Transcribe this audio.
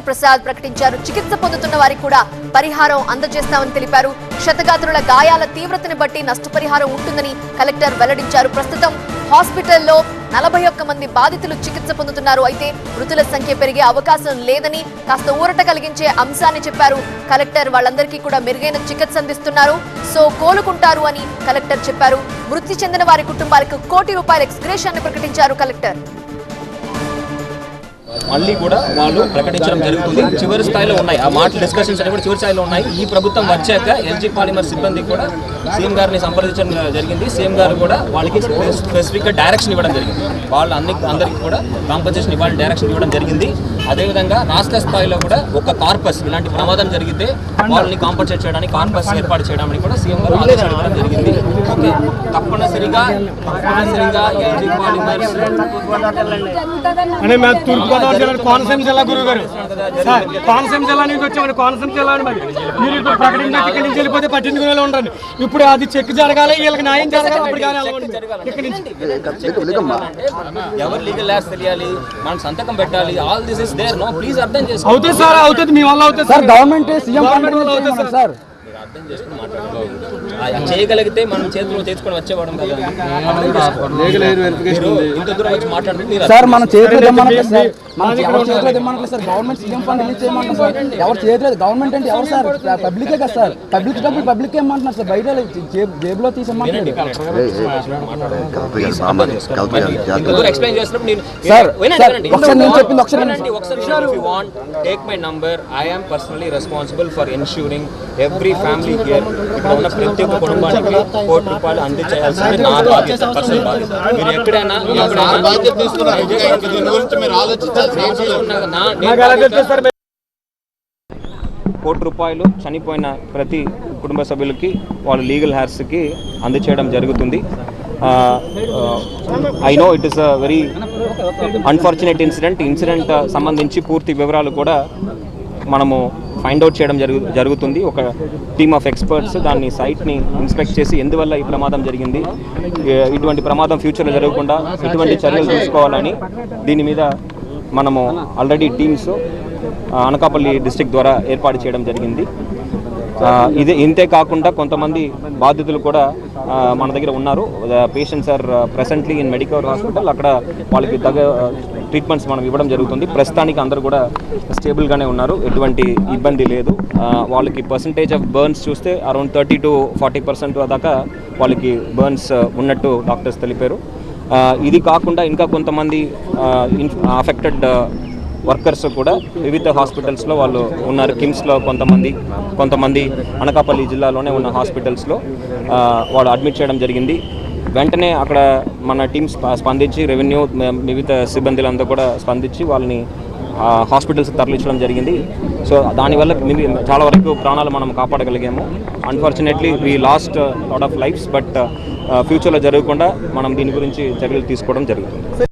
ప్రసాద్ ప్రకటించారు. చికిత్స పొందుతున్న వారికి కూడా పరిహారం అందజేస్తామని తెలిపారు. క్షతగాత్రుల గాయాల తీవ్రతని బట్టి నష్టపరిహారం ఉంటుందని కలెక్టర్ వెల్లడించారు. ప్రస్తుతం హాస్పిటల్లో నలభై ఒక్క మంది బాధితులు చికిత్స పొందుతున్నారు. అయితే మృతుల సంఖ్య పెరిగే అవకాశం లేదని కాస్త ఊరట కలిగించే అంశాన్ని చెప్పారు. కలెక్టర్ వాళ్ళందరికీ కూడా మెరుగైన చికిత్స అందిస్తున్నారు. సో కోలుకుంటారు అని కలెక్టర్ చెప్పారు. మృతి చెందిన వారి కుటుంబాలకు కోటి రూపాయల ఎక్స్గ్రేషన్ ప్రకటించారు కలెక్టర్. మళ్ళీ కూడా వాళ్ళు ప్రకటించడం జరుగుతుంది. చివరి స్థాయిలో ఉన్నాయి. ఆ మాటలు డిస్కషన్స్ అనేవి కూడా చివరి స్థాయిలో ఉన్నాయి. ఈ ప్రభుత్వం వచ్చాక ఎల్జీ పాలిమర్ సిబ్బంది కూడా సీఎం గారిని సంప్రదించడం జరిగింది. సీఎం గారు కూడా వాళ్ళకి స్పెసిఫిక్గా డైరెక్షన్ ఇవ్వడం జరిగింది. వాళ్ళు అన్ని అందరికీ కూడా కాంపన్సేషన్ ఇవ్వాలని డైరెక్షన్ ఇవ్వడం జరిగింది. అదేవిధంగా రాష్ట్ర స్థాయిలో కూడా ఒక కార్పస్ ఇలాంటి ప్రమాదం జరిగితే వాళ్ళని కాంపన్సేట్ చేయడానికి కార్పస్ ఏర్పాటు చేయడానికి కూడా సీఎం గారు ఆదేశాలు ఇవ్వడం జరిగింది. తప్పనిసరిగా తప్పనిసరిగా ఎల్జీ పాలిమర్స్ అంటే మేము తూర్పుగోదావరి జిల్లా కోనసీమ జిల్లా గురువు గారు. సార్ కోనసీమ జిల్లా నుంచి వచ్చామని కోనసీమ జిల్లా అని మరి. మీరు ఇప్పుడు ఇక్కడి నుంచి వెళ్ళిపోతే పట్టించుకునే వాళ్ళు ఉండరు. ఇప్పుడు అది చెక్ జరగాలి వీళ్ళకి న్యాయం జరగాలి అప్పుడు కానీ వెళ్ళమండి. ఇక్కడి నుంచి. ఎవరు లీగల్ తెలియాలి మనం సంతకం పెట్టాలి all this is there no please అర్థం చేసుకో. అవుతుంది సార్ అవుతుంది. మీ వల్ల అవుతుంది సార్ గవర్నమెంట్ సీఎం అవుతుంది సార్. అర్థం చేసుకుని మాట్లాడుకోవాలి అది చేయగలిగితే మనం చేతిలో తెచ్చుకొని వచ్చేవాడం కదా. ఇంత దూరం వచ్చి మాట్లాడుతుంటే మీరు సార్ మన చేతిలో దిమ్మనట్లేదు సార్. మన ఎవరి చేతిలో దిమ్మనట్లేదు sir. Government CM fund release చేయమంటారు సార్. ఎవరు చేతిలో గవర్నమెంట్ అంటే ఎవరు సార్? పబ్లికే కదా సార్. పబ్లిక్ డబ్బులు పబ్లిక్ ఏమంటున్నారు సార్. బయట జేబు- జేబులో దూరం ఎక్స్ప్లెయిన్ చేసినప్పుడు నేను సార్. ఒకసారి నేను చెప్పింది ఒకసారి వినండి. If you want, take my number. I am family here ఇక్కడ ఉన్న ప్రతి ఒక్క కుటుంబానికి కోటి రూపాయలు అందించాల్సింది నా బాధ్యత పర్సనల్ బాధ్యత. మీరు ఎక్కడైనా కోటి రూపాయలు చనిపోయిన ప్రతి కుటుంబ సభ్యులకి వాళ్ళ లీగల్ హ్యార్స్కి అందచేయడం జరుగుతుంది. I know it is a very unfortunate incident incident సంబంధించి పూర్తి వివరాలు కూడా మనము ఫైండ్ అవుట్ చేయడం జరుగు జరుగుతుంది. ఒక టీమ్ ఆఫ్ ఎక్స్పర్ట్స్ దాన్ని సైట్ని ఇన్స్పెక్ట్ చేసి ఎందువల్ల ఈ ప్రమాదం జరిగింది ఇటువంటి ప్రమాదం ఫ్యూచర్లో జరగకుండా ఎటువంటి చర్యలు తీసుకోవాలని దీని మీద మనము ఆల్రెడీ టీమ్స్ అనకాపల్లి డిస్టిక్ ద్వారా ఏర్పాటు చేయడం జరిగింది. ఇదే ఇంతే కాకుండా కొంతమంది బాధితులు కూడా మన దగ్గర ఉన్నారు. Patients are presently in medical hospital అక్కడ వాళ్ళకి తగ్గ ట్రీట్మెంట్స్ మనం ఇవ్వడం జరుగుతుంది. ప్రస్తుతానికి అందరూ కూడా స్టేబుల్గానే ఉన్నారు. ఎటువంటి ఇబ్బంది లేదు. వాళ్ళకి పర్సంటేజ్ ఆఫ్ బర్న్స్ చూస్తే around thirty to forty percent దాకా వాళ్ళకి బర్న్స్ ఉన్నట్టు డాక్టర్స్ తెలిపారు. ఇది కాకుండా ఇంకా కొంతమంది అఫెక్టెడ్ వర్కర్స్ కూడా వివిధ హాస్పిటల్స్లో వాళ్ళు ఉన్నారు. కిమ్స్లో కొంతమంది కొంతమంది అనకాపల్లి జిల్లాలోనే ఉన్న హాస్పిటల్స్లో వాళ్ళు అడ్మిట్ చేయడం జరిగింది. వెంటనే అక్కడ మన టీమ్ స్ప- స్పందించి రెవెన్యూ వివిధ మిగతా సిబ్బందులంతా కూడా స్పందించి వాళ్ళని హాస్పిటల్స్ తరలించడం జరిగింది. సో దానివల్ల చాలా వరకు ప్రాణాలు మనం కాపాడగలిగాము. Unfortunately we lost lot of lifes but ఫ్యూచర్లో జరగకుండా మనం దీని గురించి చర్యలు తీసుకోవడం జరుగుతుంది.